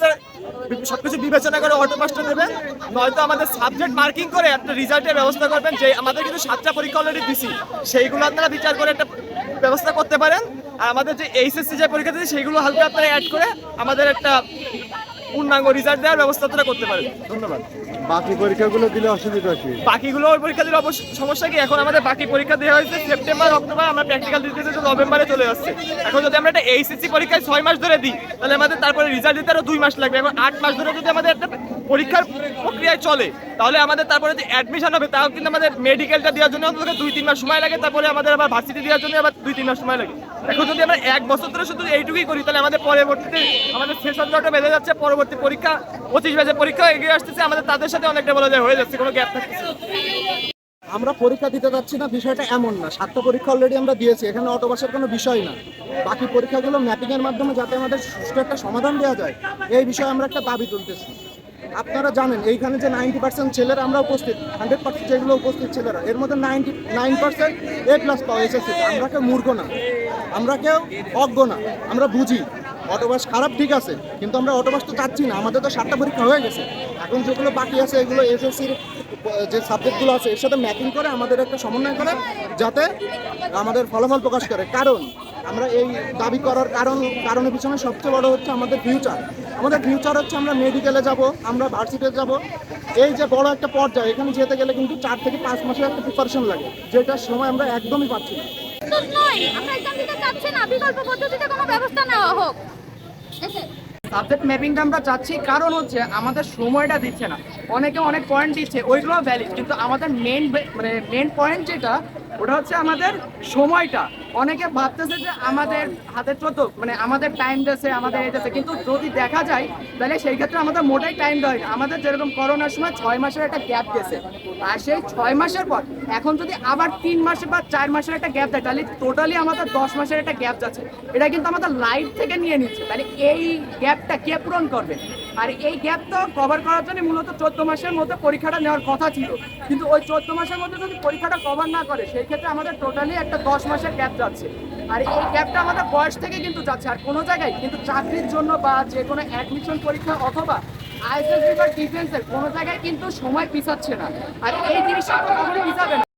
আমাদের সবকিছু বিবেচনা করে অটো পাসটা দেবেন নয়তো আমাদের সাবজেক্ট মার্কিং করে একটা রেজাল্টের ব্যবস্থা করবেন যে আমাদের কিন্তু সাতটা পরীক্ষা অলরেডি দিছি। সেইগুলো আপনারা বিচার করে একটা ব্যবস্থা করতে পারেন। আর আমাদের যে এইচএসসি যে পরীক্ষা দিচ্ছে সেইগুলো হালকা আপনারা অ্যাড করে আমাদের একটা পূর্ণাঙ্গ রিজাল্ট দেওয়ার ব্যবস্থা তারা করতে পারে। ধন্যবাদ। বাকি পরীক্ষাগুলো দিলে অসুবিধা কি? বাকিগুলো ওই পরীক্ষা দিলে অবশ্য সমস্যা কি? এখন আমাদের বাকি পরীক্ষা দেওয়া হয়েছে সেপ্টেম্বর অক্টোবর আমরা প্র্যাকটিক্যাল দিতে দিতে নভেম্বরে চলে যাচ্ছে এখন যদি আমরা একটা এইচএসসি পরীক্ষায় ছয় মাস ধরে দিই তাহলে আমাদের তারপরে রিজাল্ট দিতে আরও দুই মাস লাগবে। এখন আট মাস ধরে যদি আমাদের একটা পরীক্ষার প্রক্রিয়ায় চলে, তাহলে আমাদের তারপরে যে অ্যাডমিশন হবে, তাও কিন্তু আমাদের মেডিকেলটা দেওয়ার জন্য অন্তত দুই, তিন মাস সময় লাগে, তারপরে আমাদের আবার ভার্সিটি দেওয়ার জন্য আবার দুই, তিন মাস সময় লাগে। এখন যদি আমরা এক বছর ধরে শুধু এইটুকুই করি, তাহলে আমাদের পরবর্তীতে আমাদের সেশন জটটা বেঁধে যাচ্ছে, পরবর্তী পরীক্ষা, পঁচিশ ব্যাচের পরীক্ষা এগিয়ে আসতেছে, আমাদের তাদের সাথে অনেকটা বলা যায় হয়ে যাচ্ছে, কোনো গ্যাপ থাকতেছে না। আমরা পরীক্ষা দিতে যাচ্ছি না, বিষয়টা এমন না। সাতটা পরীক্ষা অলরেডি আমরা দিয়েছি, এখানে অটোবাসের কোনো বিষয় না। বাকি পরীক্ষাগুলো ম্যাপিংয়ের মাধ্যমে যাতে আমাদের সুষ্ঠু একটা সমাধান দেওয়া যায়, এই বিষয়ে আমরা একটা দাবি তুলতেছি। আপনারা জানেন, এইখানে যে নাইনটি পার্সেন্ট ছেলেরা আমরা উপস্থিত, হান্ড্রেড পার্সেন্ট যেগুলো উপস্থিত ছেলেরা, এর মধ্যে ninety, nine percent A plus পাওয়া এসেছে আমরা কেউ মূর্খ না, আমরা কেউ অজ্ঞ না, আমরা বুঝি। অটোবাস খারাপ ঠিক আছে, কিন্তু আমরা অটোবাস তো চাচ্ছি না, আমাদের তো সাতটা পরীক্ষা হয়ে গেছে। এখন যেগুলো বাকি আছে, এগুলো এসএসসির, যে সাবজেক্টগুলো আছে, এর সাথে ম্যাপিং করে আমাদের একটা সমন্বয় করে, যাতে আমাদের ফলাফল প্রকাশ করে। কারণ আমরা এই দাবি করার কারণ কারণের পিছনে সবচেয়ে বড় হচ্ছে আমাদের ফিউচার আমাদের ফিউচার হচ্ছে আমরা মেডিকেলে যাব আমরা ভার্সিটিতে যাব। এই যে বড় একটা পর্যায়ে এখানে যেতে গেলে কিন্তু চার থেকে পাঁচ মাসের একটা প্রিপারেশন লাগে যেটার সময় আমরা একদমই পাচ্ছি না। আমরা এক্সাম দিতে চাচ্ছি না বিকল্প পদ্ধতিতে কোনো ব্যবস্থা নেওয়া হোক। সাবজেক্ট ম্যাপিংটা আমরা চাচ্ছি কারণ হচ্ছে আমাদের সময়টা দিচ্ছে না। অনেকে অনেক পয়েন্ট দিচ্ছে ওইগুলো ভ্যালিড কিন্তু আমাদের মেন মানে মেন পয়েন্ট যেটা ওটা হচ্ছে আমাদের সময়টা। অনেকে ভাবতেছে যে আমাদের হাতে চোদ্দ মানে আমাদের টাইম দিয়েছে আমাদের দিয়েছে কিন্তু যদি দেখা যায়, তাহলে সেই ক্ষেত্রে আমাদের মোটাই টাইম দেওয়া না। আমাদের যেরকম করোনার সময় ছয় মাসের একটা গ্যাপ গেছে, আর সেই ছয় মাসের পর, এখন যদি আবার তিন মাসে বা চার মাসের একটা গ্যাপ দেয়, তাহলে টোটালি আমাদের দশ মাসের একটা গ্যাপ যাচ্ছে। এটা কিন্তু আমাদের লাইফ থেকে নিয়ে নিচ্ছে। তাহলে এই গ্যাপটা কে পূরণ করবে? আর এই গ্যাপটা কভার করার জন্য মূলত চোদ্দ মাসের মধ্যে পরীক্ষাটা নেওয়ার কথা ছিল। কিন্তু ওই চোদ্দ মাসের মধ্যে যদি পরীক্ষাটা কভার না করে, সেই ক্ষেত্রে আমাদের টোটালি একটা দশ মাসের গ্যাপ যাচ্ছে। আর এই গ্যাপটা আমাদের বয়স থেকে কিন্তু যাচ্ছে, আর কোনো জায়গায় কিন্তু চাকরির জন্য বা যে কোনো অ্যাডমিশন পরীক্ষা অথবা আইএসএসবি বা ডিফেন্সের কোনো জায়গায় কিন্তু সময় পিছাচ্ছে না। আর এই জিনিসটা তো পিছাবে না।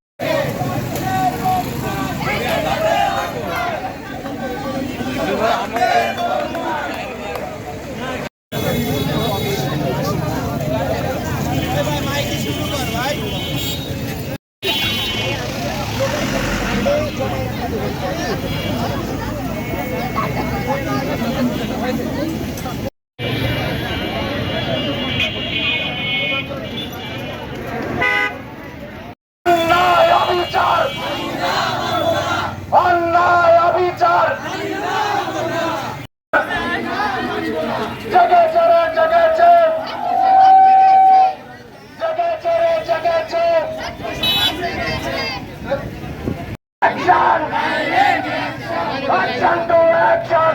Action to action!